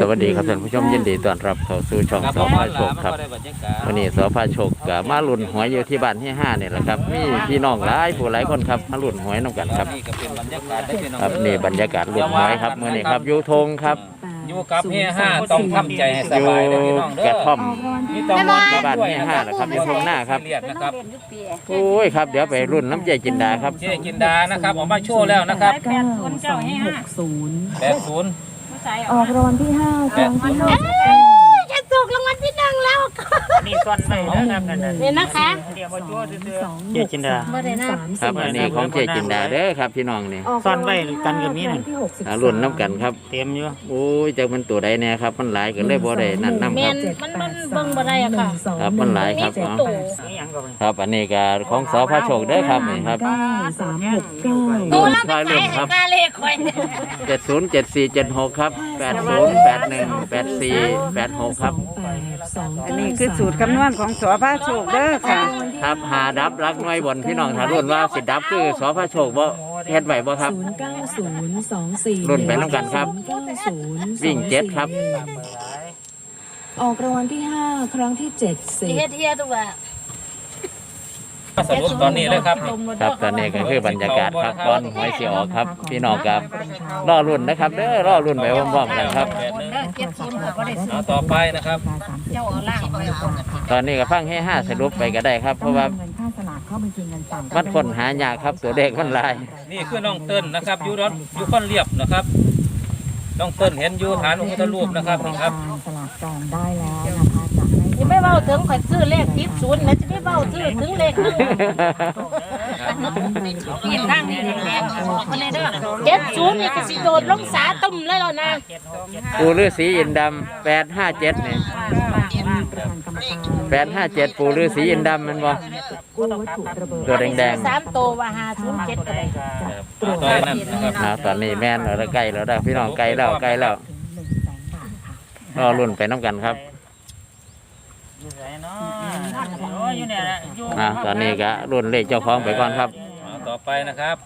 สวัสดีครับท่านผู้ชมยินดีต้อนรับเข้าสู่ช่องครับสอพาโชคครับได้บรรยากาศวันนี้สอพาโชคกับมาลุ่นหวยอยู่ที่บ้านที่ห้าเนี่ยแหละครับมีพี่น้องหลายผู้หลายคนครับมาลุ่นหวยน้ำกันครับนี่ก็เป็นบรรยากาศได้พี่น้องครับนี่บรรยากาศลุ่นหวยครับเมื่อนี้ครับอยูทงครับอยู่กับเฮียห้าต้องทำใจให้สอยู่บายนะพี่น้องเด้อกระท่อมนี่ต้องมที่บ้านเฮียห้านะครับอยู่ตรงหน้าครับเรียกนะครับโอ้ยครับเดี๋ยวไปรุ่นน้ำใจจินดาครับเจ๊จินดานะครับออกมาโชว์แล้วนะครับเก้าสองหกศูนย์แปดศูนย์ ออกรางวัลที่ห้าครั้งที่ห้าจะถูกรางวัลที่หนึ่งแล้ว นี่ซ่อนไว้นะครับนั่นน่ะเนี่ยนะคะเดี๋ยวมาจั่วซื่อสองเจ๊จินดาบ่ได้นะครับอันนี้ของเจจินดาเด้อครับพี่น้องนี่ซ่อนไว้กันกับนี้น่ะที่หกสิบอ่ารุ่นน้ำกันครับ เต็มอยู่โอ้ยจากมันตัวใดแน่ครับ มันหลายก็เลยบ่ได้นั่นนํแมครับนมันมันเบิ่งบ่ได้อะค่ะครับมันหลายครับมีเอาตัวนี่ยัง ก็ไปครับ อันนี้ก็ของสอพระโชคเด้อครับนี่ครับเก้าสามหกเก้าตัวละไปขายให้กาเลขไว้เจ็ดศูนย์เจ็ดสี่เจ็ดหกครับแปดศูนย์แปดหนึ่งแปดสี่แปดหกครับ แปดสองอันนี้คือสูตรคำนวณของสอพระโชคเด้อค่ะ ครับหาดับรักน้อยบนพี่น้องถ้ารุ่นว่าสิดับคือสอพระโชคบ่เฮ็ดไหวบ่ครับ ศูนย์เก้าศูนย์สองสี่รุ่นไปน้ำกันครับศูนย์เก้าศูนย์วิ่งเจ็ดครับ ออกรางวัลที่ห้าครั้งที่เจ็ดสิสิบเฮ็ดเฮียตัว สรุปตอนนี้เลยครับ ครับตอนนี้ก็คือบรรยากาศครับก่อนหวยสิออกครับ พี่น้องครับรอรุ่นนะครับ เด้อรอรุ่นไปพร้อมๆกันครับเก็บทีมเขาก็ได้ซื้อเอาต่อไปนะครับ เจ้าเอาล่างไปเอาตอนนี้ก็ฟังให้ห้าสรุปไปก็ได้ครับ เพราะว่าเงินค่าสลากเข้าบัญชีเงินฝากมันคนหายากครับ ตัวเลขมันหลาย นี่คือน้องเติ้ลนะครับอยู่รถอยู่ก้อนเรียบนะครับ น้องเติ้ลเห็นอยู่ฐานพระพุทธรูปนะครับนี่ครับ สลากจองได้แล้ว ไม่เว้าถึงข่อยซื้อเลขติดศูนย์นะสิไม่เว้าซื้อถึงเลขหนึ่งเห็นทางนี้แดงๆบอกมาเลยเด้อเจ็ดศูนย์นี่ก็สิโดดลงสาตุ่มเลยแล้วนะปูฤาษีอินดำแปดห้าเจ็ดนี่ประธานกรรมการแปดห้าเจ็ดปูฤาษีอินดำแมันบ่กู้วัตถุระเบิดตัวแดงสามโตวว่าหาศูนย์เจ็ดก็ได้ตรวจต่อยนั่นนะครับๆอ่าตอนนี้แม่นเราใกล้แล้วได้อพี่น้องใกล้แล้วใกล้แล้วถึงหนึ่งแสนบาทค่ะรอรุ่นไปน้ำกันครับ อยู่ไหนเนาะโอ้ยอยู่เนี่ยแหละอยู่อ่าตอนนี้ก็รุ่นเลขเจ้าของไปก่อนครับ เอาต่อไปนะครับ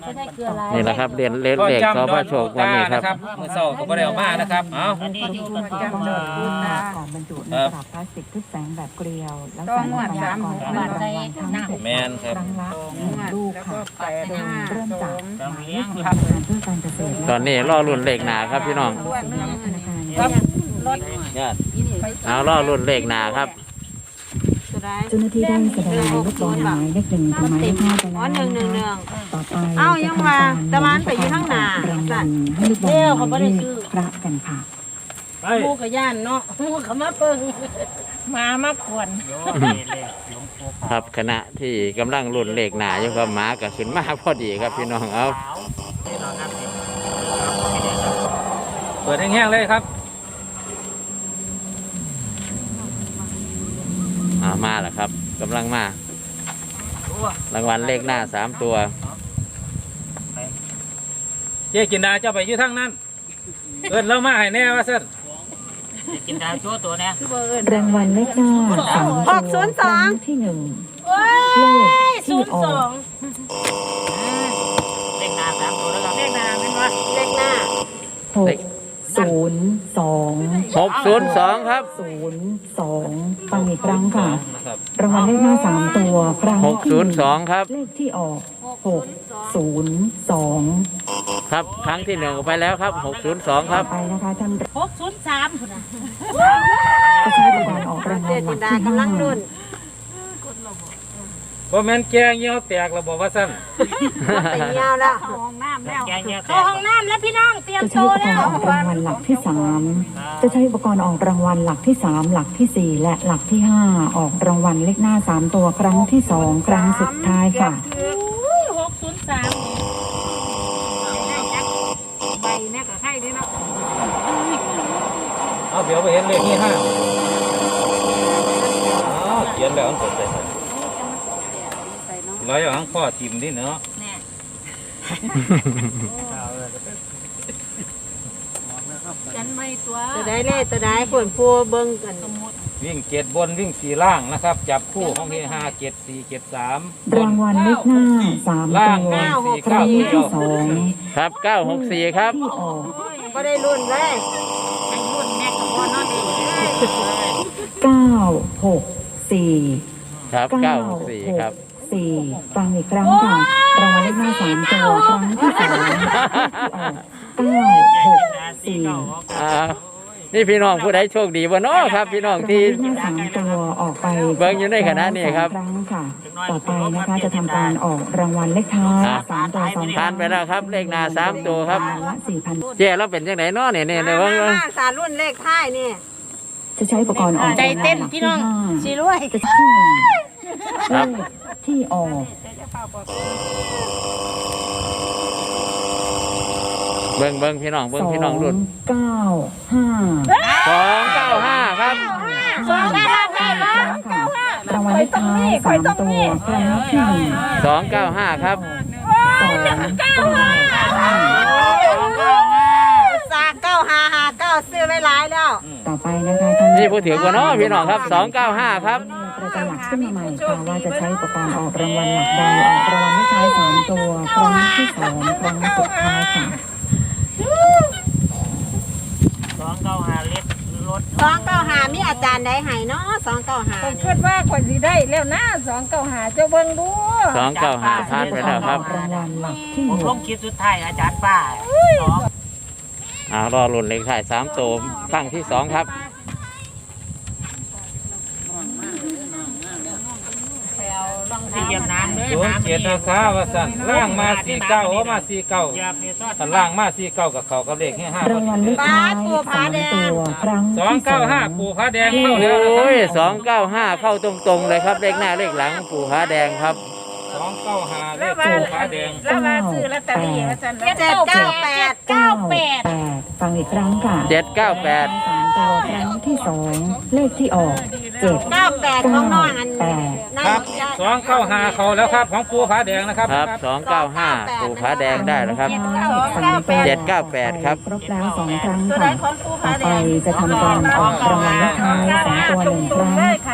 ไม่ได้คืออะไรนี่แหละครับเรียนเลขก็เลขจำสอดพอระนโชลูคกวันตานี้คนะรับครับเมื่อเช้าก็ไม่ได้เออกมานะครับ เอาอันนี้อยู่กับกำหนดรูปแบบก่อนบรรจุในกระดาษพลาสติกทึบแสงแบบเกลียว แล้วใส่ลงไปก่อนรางวัลทั้งหกแมนครับ ครั้งละหนึ่งลูกค่ะโดยเริ่มจากหต้องมายเลเลี้ยขงธครับนาคารเพื่อการเกษตรตอนนี้รอรุ่นเลขหนาครับพี่น้องธนาคารครับรถ เอารอรุ่นเลขหนาครับ เจ้าหน้าที่ได้แสดงลูกบอลหมายเลขหนึ่งถึงหมายเลขห้าไปแล้วนะคะต่อไปเอ้ายังว่าตะวันไปอยู่ข้างหน้า รางวัลให้ลูกบอลหมายเลขพระกันค่ะหมูกับย่านเนาะหมูกับมาเปิงมามาขวนครับขณะที่กำลังรุ่นเลขหนาอยู่ครับหมาก็ขึ้นมาพอดีครับพี่น้องเอาเปิดแห้งๆเลยครับ อ่ามาแล้วครับกำลังมา รางวัลเลขหน้าสามตัว เจ๊กินดาเจ้าไปอยู่ทั้งนั้น เอินเรามาให้แน่ว่าซั่นกินดาวชั่วตัวเนี่ยรางวัลเลขหน้าสามหกศูนย์สองที่หนึ่งโอ้เลขยศูที่นย์ออสอกงเลขหน้าสามตัวแล้วครับเลขหน้าเป็นว่าเลขหน้าหก ศูนย์สองหกศูนย์สองครับศูนย์สองฟังอีกครั้งค่ะนะครับรางวัลเลขหน้าสามตัวครั้งหกที่ศูนย์สองครับ เลขที่ออกหกศูนย์สองครับครั้งที่หนึ่งไปแล้วครับหกศูนย์สองครับไปนะคะท่าน หกศูนย์สามพุ่นน่ะประชาชนการออกรางวัเจลหลัจิกนดาที่กำลัห้า งรุ่นบ่แม่นแกงเงี้ยวแตกแล้วบอกว่าซั่นไปเงี้ยวแล้วแกงเงี้ยแตเข้ากห้องน้ำแล้วพี่น้องเตรียมจะโตใช้อุปกแล้วรณ์ออกรางวัลหลักที่สามจะใช้อุปกรณ์ออกรางวัลหลักที่สามหลักที่สี่และหลักที่ห้าออกรางวัลเลขหน้าสามตัวครั้งที่สองครั้งสุดท้ายค่ะ หกศูนย์สามใบแม่กับไข่ด้วยเนาะเอาเดี๋ยวไปเห็นเลขที่ห้าอ๋อเขียนแล้วมันกดใส่ไป ร้อยเอาหางข้อทิมนี่เนาะฉันไม่ตัวตัวใดเลขตัวใดผลพัวเบิ่งกันวิ่งเจ็ดบนวิ่งสี่ล่างนะครับ จับคู่ของเฮห้าเจ็ดสี่เจ็ดสามรางวัลเลขหน้าสามล่างตัววิ่งสี่ครั้เก้างเดียที่วสองครับเก้าหกสี่ครับ ที่ออกก็ได้รุ่นเลยให้เก้าหกสี่ครับเก้าเก้าหกสี่ครับ สี่ฟังอีกครั้งค่ะรางวัลเลขหน้าสามตัวครั้งที่สองเก้าหกสี่อ่านี่พี่น้องผู้ใดโชคดีบ่เนาะครับ พี่น้องที่ รางวัลเลขหน้าสามตัวออกไปเบิ่งอยู่ในขณะนี้ครับสองครั้งค่ะ ต่อไปนะคะจะทำการออกรางวัลเลขท้ายอะ สามตัวสองครั้งผ่านไปแล้วครับ เลขหน้าสามตัวครับรางวัลละสี่พันเจ๊เราเป็นจังไหนเนาะเนี่ยเนี่ยเนี่ยเบิ่งเบิ่ง สารรุ่นเลขท้ายนี่ จะใช้อุปกรณ์ออกใจเต้นพี่น้องสีสิรวยจะที่หนึ่ง เลขที่ออก เบิ่งเบิ่งพี่น้องเบิ่งสอพี่น้องรุ่นงเก้าห้าสองเก้าห้าครับ สองได้ห้าได้ครั้งค่ะรางวัลเลขท้ายสามตัวครั้งที่หนึ่งสองเก้าห้าครับ สองเก้าห้า สากเก้าหาหาเก้าซื้ อไว้หลายแล้วต่อไปนะคะท่านนี่ผู้ถือกว่าเนาะพี่น้องครับสองเก้าห้าครับประจำหลักขึ้นมาใหม่ค่ะว่าจะใช้อุปกรณ์ออกรางวัลหลักใดออกรางวัลเลขท้ายสามตัวครั้งที่สองครั้งสุดท้ายค่ะสองเก้าหาลิตรรถสองเก้าหามีอาจารย์ใดให้เนาะสองเก้าหาผมคิดว่าคนสิได้แล้วนะสองเก้าหาเจ้าเบิ่งดูสองเก้าห้าผ่านไปแล้วครับรางวัลหลักที่ผมหลกงคลิปสุดท้ายอาจารย์ป้าส องอ่ารอรุ่นเลขท้ายสามตัวครั้งที่สองครับที่เหยียบน้ำเลยศูนย์น้ำเจ็ดนะคะว่าสั่นล่างมาสี่เก้าโอ้มาสี่เก้าเหยียบเนี่ยซอดถ้าล่างมาสี่เก้ากับเขากับเลขให้ห้ารางวัลเลขท้ายสามตัวครั้งสองที่สอเก้างห้าปูพระแดงเข้าโอแล้วนะครั้ยบสองเก้าห้าเข้าตรงๆเลยครับเลขหน้าเลขหลังปู่ผาแดงครับ สองเก้าห้าเลขปูพระแดงแล้วมาซื้อลอตเตอรี่ว่าซั่นแล้วเจ็ดเก้าแปดเก้าแปดฟังอีกครั้งค่ะเจ็ดเก้าแปดสามตัวครั้งที่สองเลขที่ออกเจ็ดเก้าแปดของน้องอันแปดนั่นครับสองเก้าห้าเขาแล้วครับของปูพระแดงนะครับครับสองเก้าห้าปู่ผาแดงได้แล้วครับ เจ็ดเก้าแปดครับ ครบแล้วสองครั้งค่ะต่อไปจะทำการออกรางวัลเลขท้ายสองตัวหนึ่งครั้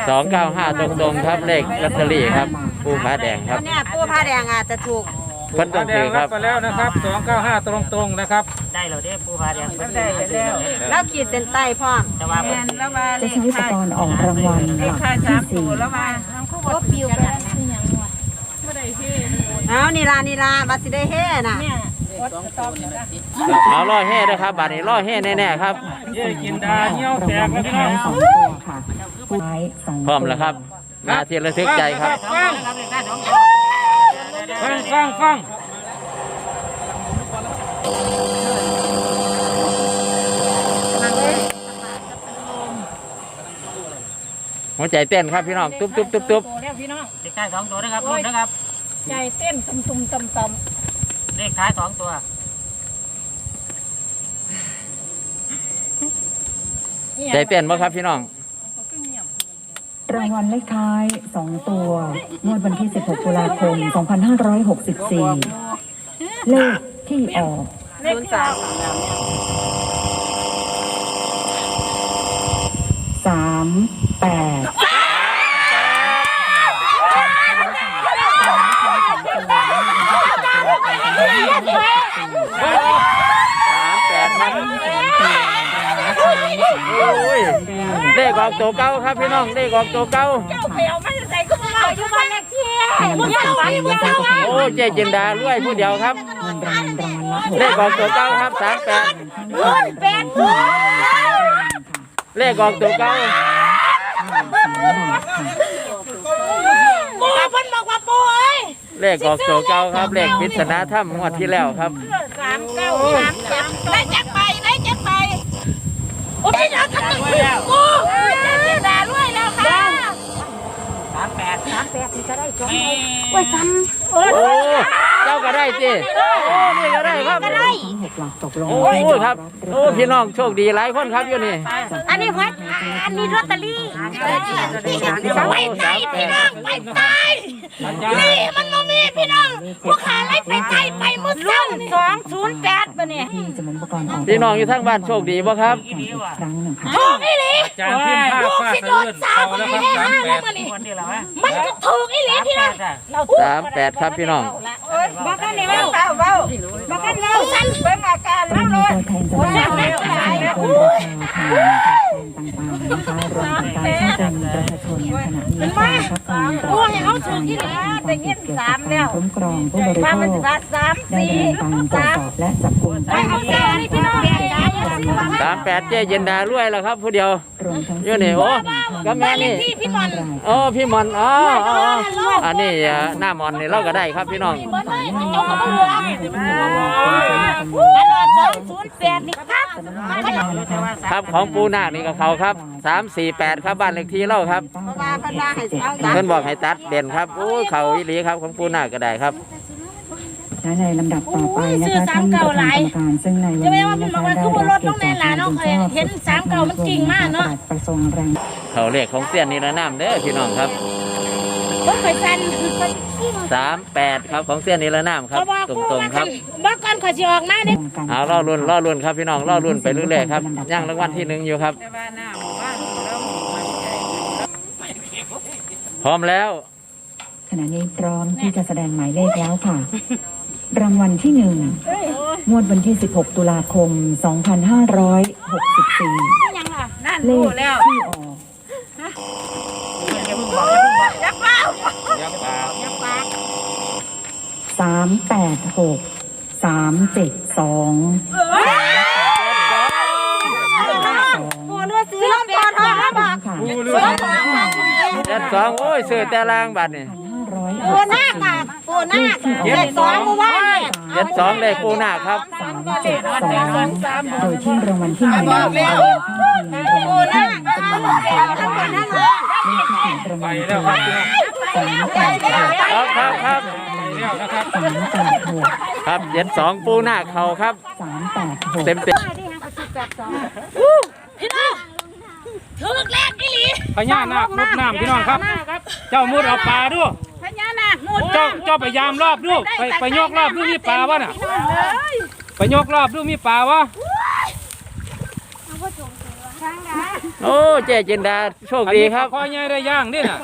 ง สองเก้าห้าตรงๆครับเลขลอตเตอรี่ครับปู่ ผาแดงคตัรัวบเนี้ยปูผ้าแดงอาจจะถูกเพิ่นพต้อระงแดถืงอครัรับบไปแล้วนะครับสองเก้าห้าตรงๆนะครับ ได้แล้วเด้ผู้พาแดงเพิ่นได้แล้วแล้วขีดเส้นใต้พร้อมแต่ว่าแม่นแล้วว่าเลจะขใช้อุปท้ายกรณ์ออกรางวัลหเลลัขกท้ายที่สามตัสี่วแล้วว่าทั้งคู่บ่ปิวกันคือหยังวะบ่ได้เฮ็ดเอานี่ลานี่ลาบัดสิได้เฮ่น่ะเนี่ยกดตอบนะเอาล่อแห่ด้วยครับบาทนี้ล่อแห่แน่ๆครับ เย้กินดาเงี้ยวแตรางกวัลแล้วเลขพี่น้อท้างยสองตัวค่ะผู้ท้ายสองตัวพร้อมแล้วครับห น้าที่ระทึกใจครับ ฟังครับเลขท้ายสองฟังฟังฟังหัวใจเต้นครับพี่น้องตุ๊บตุ๊บตุ๊บตุ๊บโตแล้วพี่น้องเลขท้ายสองตัวนะครับรุ่นนะครับ ใจเต้นตุ่มๆต่ำเลขท้ายสองตัวๆใจเต้นบ่ครับพี่น้อง รางวัลเลขท้าย 2 ตัว งวดวันที่ 16 ตุลาคม 2564 เลขที่ออกเลขสามสามแปด ออกตัวเก้าครับพี่น้องเลขออกตัวเก้าเจ้าไปเอามาใส่ก็บ่เอาอยู่บ้านเลขที่มึงอย่าฝันมึงอย่าฝันโอ้เจ๊จินดารวยผู้เดียวครับเงินรางวัลรางวัลละหกเลขออกตัวเก้าครับสามแปดแปดตัวเลขออกตัวเก้าปูเพิ่นบอกว่าปูเอ้ยเลขออกตัวเก้าครับเลขปริศนาถ้ำงวดที่แล้วครับสามเก้าสามเจ็ดได้จักไปได้จักไปโอ้ยเดี๋ยวทำไมกูเจ็ดดารวยแล้วค่ะ สามแป ดสามแปดนี่ก็ได้สองโอ้ยซ้ำโอ้ยโอ้ เจ้าก็ได้จีโอ้นี่ก็ได้ครับทั้งหกหลักตกลงโอ้ครับ โอ้พี่น้องโชคดีหลายคนครับอยู่นี่อันนี้หัวอันนี้ลอตเตอรี่ไปไกลพี่น้องไปไกลนี่มันโมมีพี่น้องผู้ขาไล่ไปไกลไปมือรุ่นสองศูนย์แปดปะเนี่ยที่จะหมุนอุปกรณ์ออกพี่น้องอยู่ทั้งบ้านโชคดีบ่ครับอีกครั้งหนึ่งค่ะถูกอีหลีอาจารย์พิมพ์ผ้าฟ้าสะเลื่อนเขาแล้วครับสามแปดคนนี้เหรอวะมันก็ถูกอีหลีพี่น้องสามแปดครับพี่น้องบ้ากันเนี่ยเบ้าเบ้าเบ้าบ้ากันเบ้าสั้นเบิ้งอาการแล้วเลยโอ้ยหลายแล้วอุ้ยมันมาอ้วงเขาถึงที่นะแต่เงี้ยสามแล้วคุ้มครองผู้บริโภคสามสี่สามและจับกลุ่มสามแปดเจเย็นดาด้วยแล้วครับผู้เดียวเยอะเนี่ยโอ้ ก็แม่นี่พี่พี่บอลโอ้พี่มอนอ๋ออ๋ออ๋ออันนี้อ่าหน้ามอนนี่เราก็ได้ครับพี่น้อง เบิ้ลเลยเจ้าก็บ่เหลือกันว่าสองศูนย์แปดนี่ครับครับของปูนาคนี่กับเขาครับสามสี่แปดครับบ้านเลขที่เล่าครับ เพราะว่าเพิ่นว่าให้เอาเพิ่นบอกให้ตัดเด่นครับโอ้ยเขาอีหลีครับของปูนาคก็ได้ครับ และในลำดับต่อไปนะคะท่านประธานกรรมการซึ่งในวันจะไม่นี้ว่ามันนะบอกคะว่าได้คือรับรถเกียต้รองติแน่จากล่ะเนาะเคยเห็นสามเก่ามันจริงมากเนาะกระทรวงแรงเขาเลขของเสี้ยนนี่ละน้ำเด้อพี่น้องครับบ่เคยสั่นสามแปดครับของเสี้ยนนี่ละน้ำครับเขาบอกตกูรงว่าๆครับบอกก่อนขอยสิออกมาเด้เอาล่อรุ่นล่อรุ่นครับพี่น้องล่อรุ่นไปเรื่อยๆครับย่างรางวัลที่หนึ่งอยู่ครับพร้อมแล้วขณะนี้พร้อมที่จะแสดงหมายเลขแล้วค่ะ รางวัลที่หนึ่งงวดวันที่ 16 ตุลาคม 2564ยังล่ะเลขที่ออกสามแปดหกสามเจ็ดสองโอ้เลือดซื้อเปลี่ยนทองแล้วบอกค่ะเจ็ดสองโอ้ยซื้อแต่ล่างบัตรนี่ พันห้าร้อยโอน้าตาโอ้หน้าเจ็ดสองกูว่าเนี่ยเจ็ดสองเลขปูนาครับสามเจ็ดสองโดยที่รางวัลที่หนึ่งรางวัลที่หนึ่งรางวัลที่หนึ่งจำนวนสองรางวัลเลขที่ถูกรางวัลคือสามแปดหกครับครับครับสามแปดหกครับเจ็ดสองปูหน้าเขาครับสามแปดหกเต็มเต็มพี่น้องถึกแรกอีหลีพญานาคมุดน้ำพี่น้องครับ เจ้ามุดเอาปลาด้วย เจ้าเจ้าไปยามรอบดูไปไปยกรอบดูมีปลาวะน่ะไปยกรอบดูมีปลาวะโอ้เจ๊จินดาโชคดีครับคอยใหญ่ได้ย่างนี่น่ะ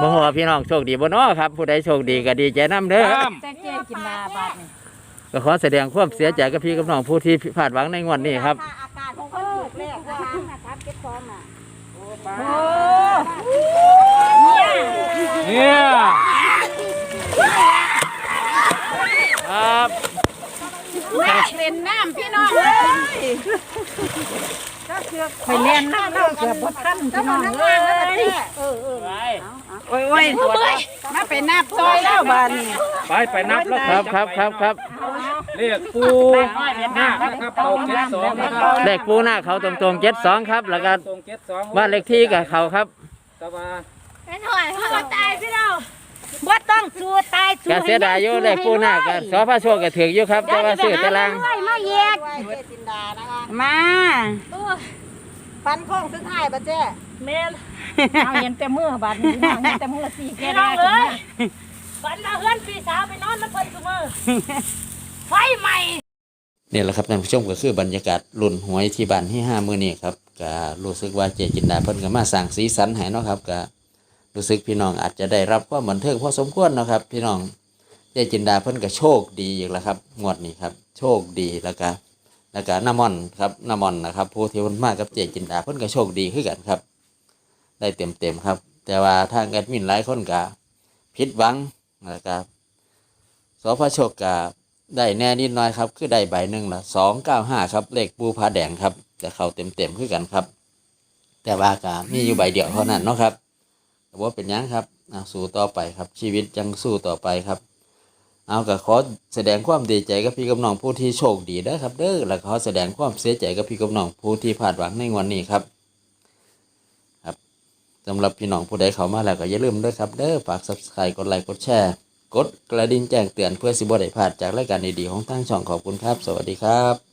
บ่ฮู้ว่าพี่น้องโชคดีบ่เนาะครับ ผู้ใดโชคดีก็ดีใจนํเด้อตามก็ขอแสดงความเสียใจกับพี่กับน้องผู้ที่พลาดหวังในงวดนี้ครับอาการของคนถูกเลขนะคะ เนี่ยครับเป็นน้ำพี่น้องเลยไปเรียนน้ำเราเกือบบ่ทันพี่น้องเลยโอ้ยโอ้ยมาเป็นนับซอยแล้วบ้านนี้ไปไปนับแล้วครับครับครับครับเรียกปูนาคนะครับเอาเจ็ดสองนะครับเลขปูหน้าเขาตรงๆเจ็ดสองครับ แล้วก็ตรงเจ็ดสองบ้านเลขที่กับเขาครับตะวัน เป็นหอยพ่อตายพี่น้องบ่ต้องสู้ตายสู้กเสียดายอยู่เลขปูหน้ากับสอพระโชคก็ถืออยู่ครับแต่ว่าซื้อแตารางมาแยกเวจินดานะคะมาฟันโค้งสุดท้ายป่ะเจ๊แม่นเอาเห็นแต่มือบาดนี้พี่น้องเห็นแต่มือสี่แก่พี่น้ได้องเอ้ยฝันมาเฮือนพี่สาวไปนอนน้ำเพิ่นซุมื้อไฟใหม่นี่แหละครับท่านผู้ชมก็คือบรรยากาศลุ่นหวยที่บ้านที่ห้ามือนี้ครับก็รู้สึกว่าเจจินดาเพิ่นก็มาสั่งสีสันให้เนาะครับก็ รู้สึกพี่น้องอาจจะได้รับความบันเทิงพอสมควรนะครับ พี่น้องเจจินดาเพิ่นก็โชคดีอยู่แล้วครับงวดนี้ครับโชคดีแล้วก็แล้วก็น้ำมอนครับน้ำมอนนะครับผู้ที่เพิ่นมากกับเจจินดาเพิ่นก็โชคดีขึ้นกันครับ ได้เต็มเต็มครับ แต่ว่าทางแอดมินหลายคนก็ผิดหวังนะครับสพโชคกาได้แน่นิดหน้อยครับ คือได้ใบหนึ่งละสองเก้าห้าครับเลขปูผาแดงครับแต่เขาเต็มเต็มๆคือกันครับ แต่ว่าก็มีอยู่ใบเดียวเท่านั้นเนาะครับ ว่าเป็นยังครับอะสู้ต่อไปครับ ชีวิตยังสู้ต่อไปครับ เอาก็ขอแสดงความดีใจกับพี่กับน้องผู้ที่โชคดีนะครับ เด้อแล้วขอแสดงความเสียใจกับพี่กับน้องผู้ที่พลาดหวังในวันนี้ครับครับสำหรับพี่น้องผู้ใดเข้ามาแล้วก็อย่าลืมด้วยครับเด้อฝาก subscribe กดไลค์กดแชร์กดกระดิ่งแจ้งเตือนเพื่อสิบได้พลาดจากรายการดีๆของทางช่องขอบคุณครับ สวัสดีครับ